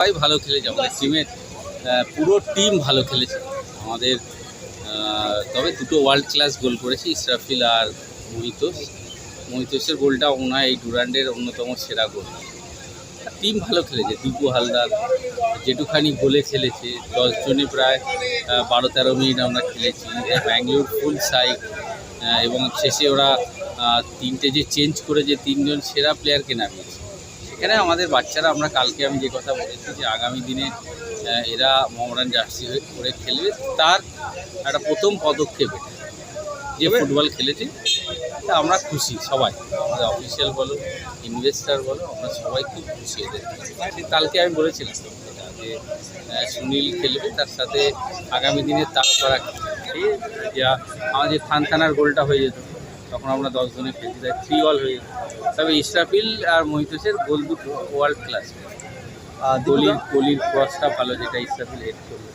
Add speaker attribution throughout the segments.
Speaker 1: সবাই ভালো খেলেছে, আমাদের টিমের পুরো টিম ভালো খেলেছে। আমাদের তবে দুটো ওয়ার্ল্ড ক্লাস গোল করেছে, ইসরাফিল আর মোহিতোস মোহিতোসের গোলটা ওনার এই ডুরান্ডের অন্যতম সেরা গোল টিম ভালো খেলেছে, দীপু হালদার যেটুখানি গোলে খেলেছে, দশ জনে প্রায় বারো তেরো মিনিট আমরা খেলেছি ব্যাঙ্গালোর ফুল সাইড এবং শেষে ওরা তিনটে যে চেঞ্জ করে যে তিনজন সেরা প্লেয়ারকে নামিয়েছে। সেখানে আমাদের বাচ্চারা আমরা কালকে আমি যে কথা বলেছি যে আগামী দিনে এরা মোহামডান জার্সি হয়ে করে খেলবে। তার একটা প্রথম পদক্ষেপ যে ফুটবল খেলেছে তা আমরা খুশি সবাই। আমাদের অফিসিয়াল বলো ইনভেস্টার বলো আমরা সবাই খুব খুশি এদের কালকে আমি বলেছিলাম যে সুনীল খেলবে তার সাথে আগামী দিনে তারকারা খেলবে। যা আমাদের খান থানার গোলটা হয়ে যেত তখন আমরা দশ জনে খেলছি তাই থ্রি অল হয়ে তবে ইসরাফিল আর মহিতোসের গোল দুটো ওয়ার্ল্ড ক্লাস গলির গলির ক্রসটা ভালো যেটা ইসরাফিল হেড করবে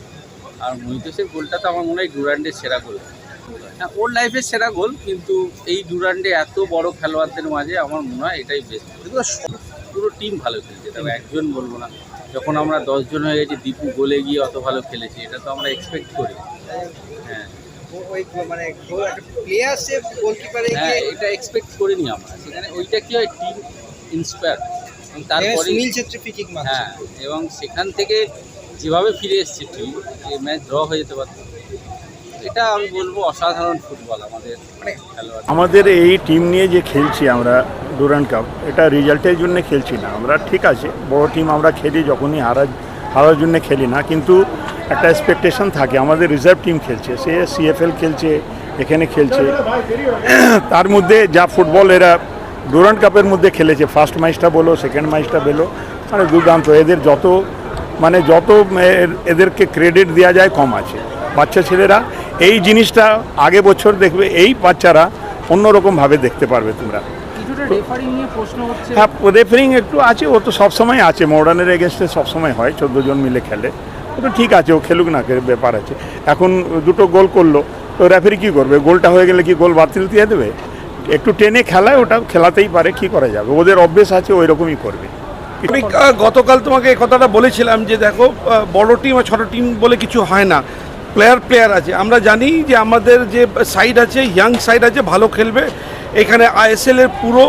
Speaker 1: আর মহিতোসের গোলটা তো আমার মনে হয় ডুরান্ডের সেরা গোল হ্যাঁ ওর লাইফের সেরা গোল কিন্তু এই ডুরান্ডে এত বড় খেলোয়াড়দের মাঝে আমার মনে হয় এটাই বেস্ট পুরো টিম ভালো খেলছে তবে একজন বলব না। যখন আমরা দশজন হয়ে গেছি দীপু গোলে গিয়ে অত ভালো খেলেছি এটা তো আমরা এক্সপেক্ট করি। হ্যাঁ।
Speaker 2: ওই মানে প্লেয়ার সে গোলকিপারে
Speaker 1: হ্যাঁ এটা এক্সপেক্ট করিনি আমরা। সেখানে ওইটা কি হয়? টিম ইন্সপায়ার তারপরে
Speaker 2: সুনীল ছেত্রী ফ্রি
Speaker 1: হ্যাঁ এবং সেখান থেকে যেভাবে ফিরে এসছে টিম এই ম্যাচ ড্র হয়ে যেতে পারত। এটা আমি বলব অসাধারণ ফুটবল আমাদের
Speaker 2: মানে
Speaker 1: খেলোয়াড়
Speaker 3: আমাদের এই টিম নিয়ে যে খেলছি আমরা ডুরান্ড কাপ এটা রেজাল্টের জন্য খেলছি না। আমরা ঠিক আছে বড় টিম আমরা খেলি যখনই হারা হারার জন্য খেলি না। কিন্তু একটা এক্সপেকটেশন থাকে। আমাদের রিজার্ভ টিম খেলছে সে সিএফএল খেলছে এখানে খেলছে। তার মধ্যে যা ফুটবল এরা ডুরান্ড কাপের মধ্যে খেলেছে। ফার্স্ট ম্যাচটা বলো সেকেন্ড ম্যাচটা বলো মানে দুর্দান্ত। এদের যত মানে যত এদেরকে ক্রেডিট দেওয়া যায় কম আছে। বাচ্চা ছেলেরা এই জিনিসটা আগে বছর দেখবে এই বাচ্চারা অন্যরকমভাবে দেখতে পারবে তোমরা। হ্যাঁ রেফারিং একটু আছে ও তো সবসময় আছে। মডার্নের এগেনস্টে সবসময় হয় চোদ্দ জন মিলে খেলে। তো ঠিক আছে, ও খেলুক না ব্যাপার আছে। এখন দুটো গোল করল, তো রেফারি কী করবে? গোলটা হয়ে গেলে কি গোল বাতিল দিয়ে দেবে? একটু টেনে খেলায় ওটা খেলাতেই পারে, কি করা যাবে? ওদের অভ্যেস আছে ওই রকমই করবে।
Speaker 4: গতকাল তোমাকে এই কথাটা বলেছিলাম যে দেখো বড় টিম আর ছোট টিম বলে কিছু হয় না। প্লেয়ার প্লেয়ার আছে। আমরা জানি যে আমাদের যে সাইড আছে ইয়াং সাইড আছে, ভালো খেলবে। এখানে আইএসএল এর পুরো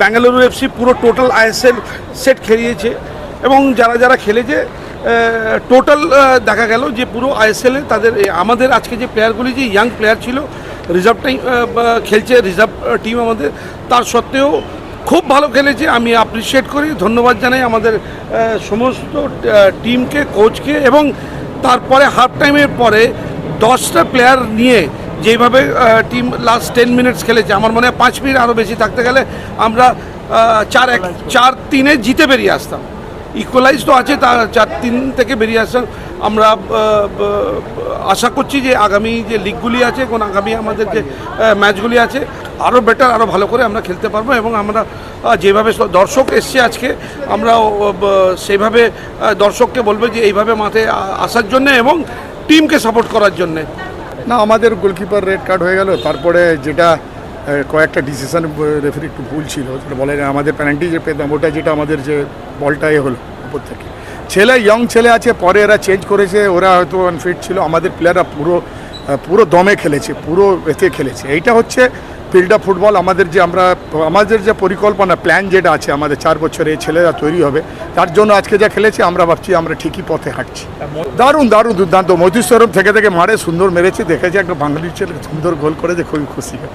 Speaker 4: ব্যাঙ্গালুরু এফসি পুরো টোটাল আইএসএল সেট খেলিয়েছে। এবং যারা যারা খেলেছে টোটাল দেখা গেল যে পুরো আইএসএল এ তাদের আমাদের আজকে যে প্লেয়ারগুলি যে ইয়াং প্লেয়ার ছিল রিজার্ভ টাইম খেলছে রিজার্ভ টিম আমাদের তার সত্ত্বেও খুব ভালো খেলেছে আমি অ্যাপ্রিসিয়েট করি ধন্যবাদ জানাই আমাদের সমস্ত টিমকে কোচকে এবং তারপরে হাফ টাইমের পরে দশটা প্লেয়ার নিয়ে যেভাবে টিম লাস্ট টেন মিনিটস খেলেছে আমার মনে হয় পাঁচ মিনিট আরও বেশি থাকতে গেলে আমরা চার এক চার তিনে জিতে বেরিয়ে আসতাম। ইকুয়ালাইজ তো আছে তা চার তিন থেকে বেরিয়ে আসার আমরা আশা করছি যে আগামী যে লিগগুলি আছে, কোন আগামী আমাদের যে ম্যাচগুলি আছে আরও বেটার আরও ভালো করে আমরা খেলতে পারব এবং আমরা যেভাবে দর্শক এসছে আজকে, আমরা সেইভাবে দর্শককে বলব যে এইভাবে মাঠে আসার জন্যে এবং টিমকে সাপোর্ট করার জন্যে।
Speaker 5: না, আমাদের গোলকিপার রেড কার্ড হয়ে গেল, তারপরে যেটা কয়েকটা ডিসিশন রেফারি একটু ভুল ছিল, সেটা বলে আমাদের পেনাল্টি যে পেতাম ওটা যেটা আমাদের যে বলটা এ হলো উপর থেকে। ছেলে ইয়ং ছেলে আছে, পরে এরা চেঞ্জ করেছে, ওরা হয়তো আনফিট ছিল। আমাদের প্লেয়াররা পুরো পুরো দমে খেলেছে, পুরো এতে খেলেছে। এইটা হচ্ছে ফিল্ড অফ ফুটবল আমাদের যে আমরা, আমাদের যে পরিকল্পনা প্ল্যান যেটা আছে, আমাদের চার বছরে এই ছেলেরা তৈরি হবে, তার জন্য আজকে যা খেলেছে, আমরা ভাবছি আমরা ঠিকই পথে হাঁটছি। দারুণ দারুণ দুর্দান্ত। মধুস্বরূপ থেকে থেকে মারে, সুন্দর মেরেছে, দেখেছে একটা বাঙালির ছেলে, সুন্দর গোল করে যে খুবই খুশি। হয়